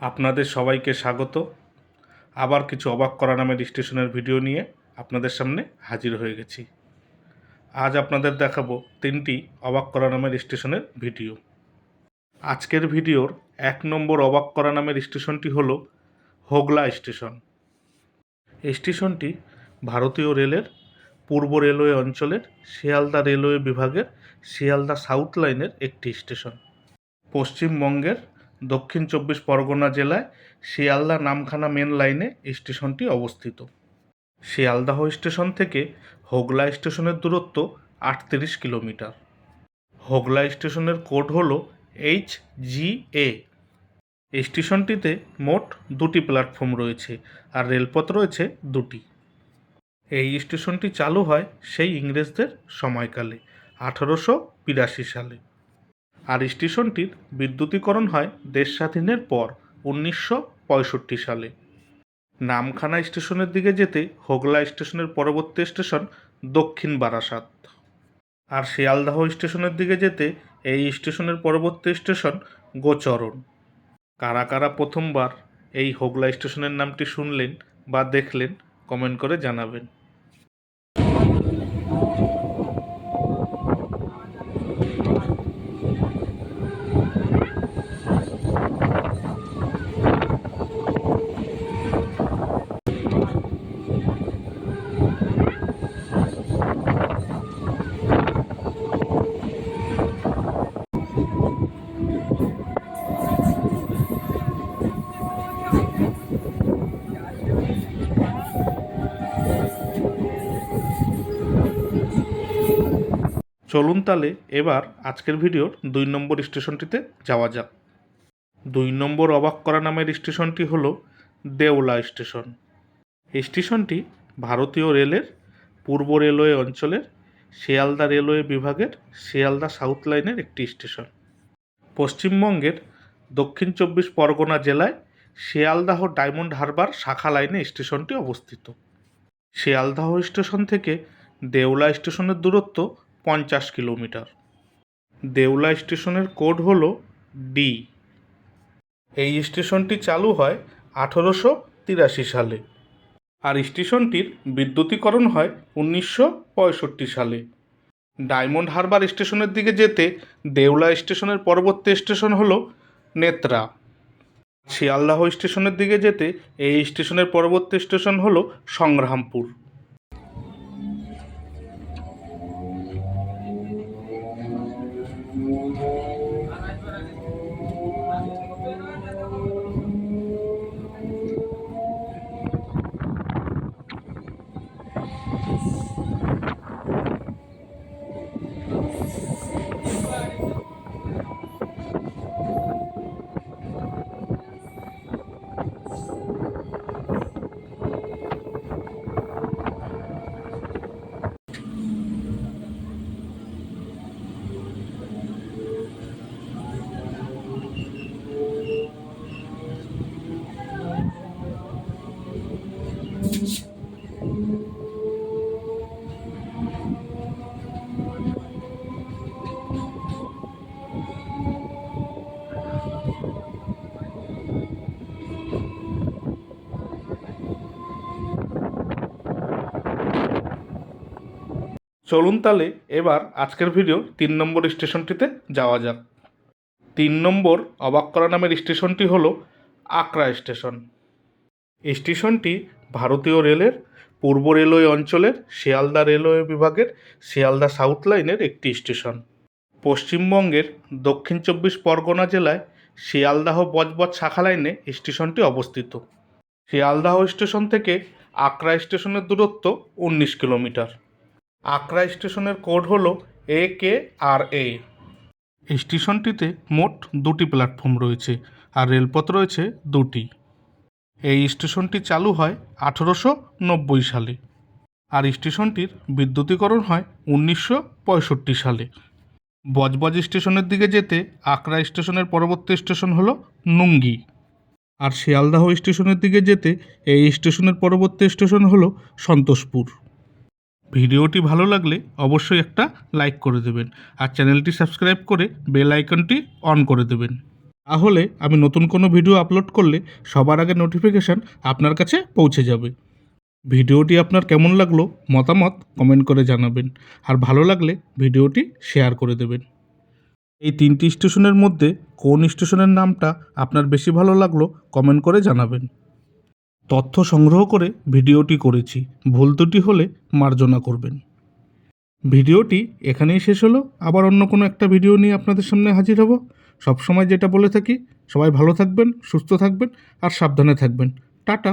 আপনাদের সবাইকে স্বাগত। আবার কিছু অবাক করা নামের স্টেশনের ভিডিও নিয়ে আপনাদের সামনে হাজির হয়ে গেছি। আজ আপনাদের দেখাবো তিনটি অবাক করা নামের স্টেশনের ভিডিও। আজকের ভিডিওর এক নম্বর অবাক করা নামের স্টেশনটি হলো হোগলা স্টেশন। স্টেশনটি ভারতীয় রেলের পূর্ব রেলওয়ে অঞ্চলের শিয়ালদা রেলওয়ে বিভাগের শিয়ালদা সাউথ লাইনের একটি স্টেশন। পশ্চিমবঙ্গের দক্ষিণ চব্বিশ পরগনা জেলায় শিয়ালদা নামখানা মেন লাইনে স্টেশনটি অবস্থিত। শিয়ালদাহ স্টেশন থেকে হোগলা স্টেশনের দূরত্ব আটত্রিশ কিলোমিটার। হোগলা স্টেশনের কোড হল এইচ জি এ। স্টেশনটিতে মোট দুটি প্ল্যাটফর্ম রয়েছে আর রেলপথ রয়েছে দুটি। এই স্টেশনটি চালু হয় সেই ইংরেজদের সময়কালে, আঠারোশো বিরাশি সালে। আর স্টেশনটির বিদ্যুতীকরণ হয় দেশ স্বাধীনের পর উনিশশো পঁয়ষট্টি সালে। নামখানা স্টেশনের দিকে যেতে হোগলা স্টেশনের পরবর্তী স্টেশন দক্ষিণ বারাসাত। আর শিয়ালদাহ স্টেশনের দিকে যেতে এই স্টেশনের পরবর্তী স্টেশন গোচরণ। কারা কারা প্রথমবার এই হোগলা স্টেশনের নামটি শুনলেন বা দেখলেন, কমেন্ট করে জানাবেন। চলুন তাহলে এবার আজকের ভিডিওর দুই নম্বর স্টেশনটিতে যাওয়া যাক। দুই নম্বর অবাক করা নামের স্টেশনটি হল দেওলা স্টেশন। স্টেশনটি ভারতীয় রেলের পূর্ব রেলওয়ে অঞ্চলের শিয়ালদা রেলওয়ে বিভাগের শিয়ালদা সাউথ লাইনের একটি স্টেশন। পশ্চিমবঙ্গের দক্ষিণ চব্বিশ পরগনা জেলায় শিয়ালদাহ ডায়মন্ড হারবার শাখা লাইনে স্টেশনটি অবস্থিত। শিয়ালদাহ স্টেশন থেকে দেওলা স্টেশনের দূরত্ব পঞ্চাশ কিলোমিটার। দেওলা স্টেশনের কোড হল ডি এই স্টেশনটি চালু হয় আঠেরোশো তিরাশি সালে আর স্টেশনটির বিদ্যুতীকরণ হয় উনিশশো পঁয়ষট্টি সালে। ডায়মন্ড হারবার স্টেশনের দিকে যেতে দেওলা স্টেশনের পরবর্তী স্টেশন হলো নেত্রা। শিয়ালদাহ স্টেশনের দিকে যেতে এই স্টেশনের পরবর্তী স্টেশন হলো সংগ্রামপুর। চলুন তাহলে এবার আজকের ভিডিও তিন নম্বর স্টেশনটিতে যাওয়া যাক। তিন নম্বর অবাক করা নামের স্টেশনটি হল আকরা স্টেশন। স্টেশনটি ভারতীয় রেলের পূর্ব রেলওয়ে অঞ্চলের শিয়ালদা রেলওয়ে বিভাগের শিয়ালদা সাউথ লাইনের একটি স্টেশন। পশ্চিমবঙ্গের দক্ষিণ চব্বিশ পরগনা জেলায় শিয়ালদাহ বজবজ শাখা লাইনে স্টেশনটি অবস্থিত। শিয়ালদাহ স্টেশন থেকে আকরা স্টেশনের দূরত্ব উনিশ কিলোমিটার। আকরা স্টেশনের কোড হল এ কে আর এ। স্টেশনটিতে মোট দুটি প্ল্যাটফর্ম রয়েছে আর রেলপথ রয়েছে দুটি। এই স্টেশনটি চালু হয় আঠেরোশো নব্বই সালে আর স্টেশনটির বিদ্যুতীকরণ হয় উনিশশো পঁয়ষট্টি সালে। বজবজ স্টেশনের দিকে যেতে আকরা স্টেশনের পরবর্তী স্টেশন হলো নুঙ্গি আর শিয়ালদাহ স্টেশনের দিকে যেতে এই স্টেশনের পরবর্তী স্টেশন হলো সন্তোষপুর। ভিডিওটি ভালো লাগলে অবশ্যই একটা লাইক করে দেবেন আর চ্যানেলটি সাবস্ক্রাইব করে বেল আইকনটি অন করে দেবেন। তাহলে আমি নতুন কোনো ভিডিও আপলোড করলে সবার আগে নোটিফিকেশান আপনার কাছে পৌঁছে যাবে। ভিডিওটি আপনার কেমন লাগল মতামত কমেন্ট করে জানাবেন আর ভালো লাগলে ভিডিওটি শেয়ার করে দেবেন। এই তিনটি স্টেশনের মধ্যে কোন স্টেশনের নামটা আপনার বেশি ভালো লাগল কমেন্ট করে জানাবেন। তথ্য সংগ্রহ করে ভিডিওটি করেছি। ভুল ত্রুটি হলে মার্জনা করবেন। ভিডিওটি এখানেই শেষ হলো। আবার অন্য কোনো একটা ভিডিও নিয়ে আপনাদের সামনে হাজির হব। সবসময় যেটা বলে থাকি, সবাই ভালো থাকবেন, সুস্থ থাকবেন আর সাবধানে থাকবেন। টাটা।